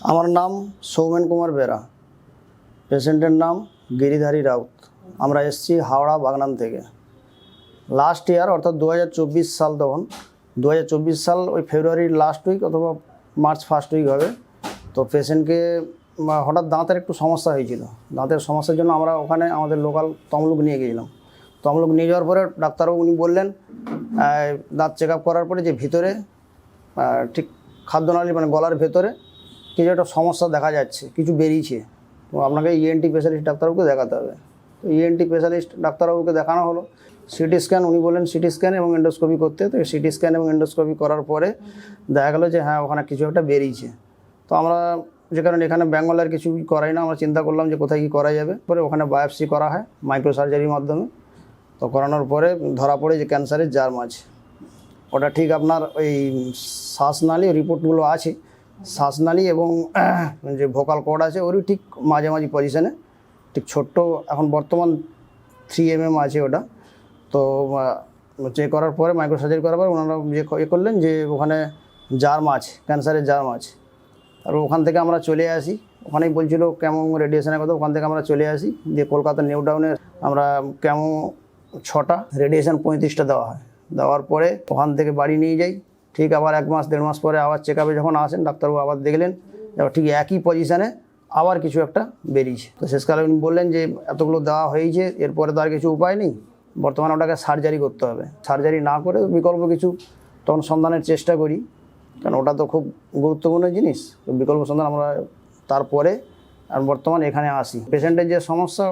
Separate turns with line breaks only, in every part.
আমার নাম সৌমেন কুমার বেরা। পেশেন্টের নাম গিরিধারী রাউত। আমরা এসছি হাওড়া বাগনান থেকে। লাস্ট ইয়ার অর্থাৎ দু হাজার চব্বিশ সাল তখন দু হাজার চব্বিশ সাল ওই ফেব্রুয়ারির লাস্ট উইক অথবা মার্চ ফার্স্ট উইক হবে, তো পেশেন্টকে হঠাৎ দাঁতের একটু সমস্যা হয়েছিল। দাঁতের সমস্যার জন্য আমরা ওখানে আমাদের লোকাল তমলুক নিয়ে গিয়েছিলাম তমলুক নিয়ে যাওয়ার পরে ডাক্তারবাবু উনি বললেন দাঁত চেক করার পরে যে ভিতরে ঠিক খাদ্যনালী মানে গলার ভেতরে কিছু একটা সমস্যা দেখা যাচ্ছে, কিছু বেরিয়েছে, তো আপনাকে E ইএনটি স্পেশালিস্ট ডাক্তারবাবুকে দেখাতে হবে। তো E ইএনটি স্পেশালিস্ট ডাক্তারবাবুকে দেখানো হলো। সিটি স্ক্যান উনি বললেন সিটি স্ক্যান এবং এন্ডোস্কোপি করতে। তো সিটি স্ক্যান এবং এন্ডোস্কোপি করার পরে দেখা গেলো যে হ্যাঁ ওখানে কিছু একটা বেরিয়েছে। তো আমরা যে কারণে এখানে বেঙ্গলের কিছু করাই না, আমরা চিন্তা করলাম যে কোথায় কী করা যাবে। পরে ওখানে বায়োপসি করা হয় মাইক্রো সার্জারির মাধ্যমে। তো করানোর পরে ধরা পড়ে যে ক্যান্সারের জার্ম আছে। ওটা ঠিক আপনার ওই শ্বাসনালী রিপোর্টগুলো আছে। শ্বাসনালী এবং যে ভোকাল কর্ড আছে, ওরই ঠিক মাঝামাঝি পজিশনে ঠিক ছোট্ট, এখন বর্তমান থ্রি এম এম আছে ওটা। তো চেক করার পরে মাইক্রো সার্জারি করার পর ওনারা যে ইয়ে করলেন যে ওখানে জার্ম আছে ক্যান্সারের জার্ম আছে। আর ওখান থেকে আমরা চলে আসি। ওখানেই বলছিল কেমন রেডিয়েশনের কথা, ওখান থেকে আমরা চলে আসি। যে কলকাতা নিউ টাউনের আমরা কেমন ছটা রেডিয়েশন পঁয়ত্রিশটা দেওয়া হয়। দেওয়ার পরে ওখান থেকে বাড়ি নিয়ে যাই। ঠিক আবার এক মাস, দেড় মাস পরে আবার চেক আপে যখন আসেন, ডাক্তারবাবু আবার দেখলেন ঠিক একই পজিশানে আবার কিছু একটা বেরিয়েছে। তো শেষকালে উনি বললেন যে, এতগুলো দেওয়া হয়েছে, এরপরে তো আর কিছু উপায় নেই, বর্তমানে ওটাকে সার্জারি করতে হবে। সার্জারি না করে বিকল্প কিছু তখন সন্ধানের চেষ্টা করি। কারণ ওটা তো খুব গুরুত্বপূর্ণ জিনিস, তো বিকল্প সন্ধান আমরা তারপরে আর বর্তমানে এখানে আসি। পেশেন্টের যে সমস্যা,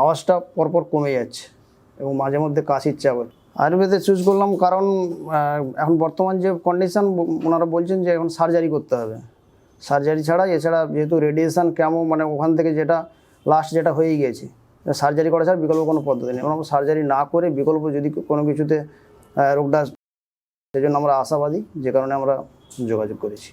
আওয়াজটা পরপর কমে যাচ্ছে এবং মাঝে মধ্যে কাশির চাপ। আয়ুর্বেদে চুজ করলাম কারণ এখন বর্তমান যে কন্ডিশন ওনারা বলছেন যে এখন সার্জারি করতে হবে। সার্জারি ছাড়া এছাড়া যেহেতু রেডিয়েশন কেমন মানে ওখান থেকে যেটা লাস্ট যেটা হয়ে গিয়েছে সার্জারি করা ছাড়া বিকল্প কোনো পদ্ধতি নেই। আমরা সার্জারি না করে বিকল্প যদি কোনো কিছুতে রোগটা সেই জন্য আমরা আশাবাদী, যে কারণে আমরা যোগাযোগ করেছি।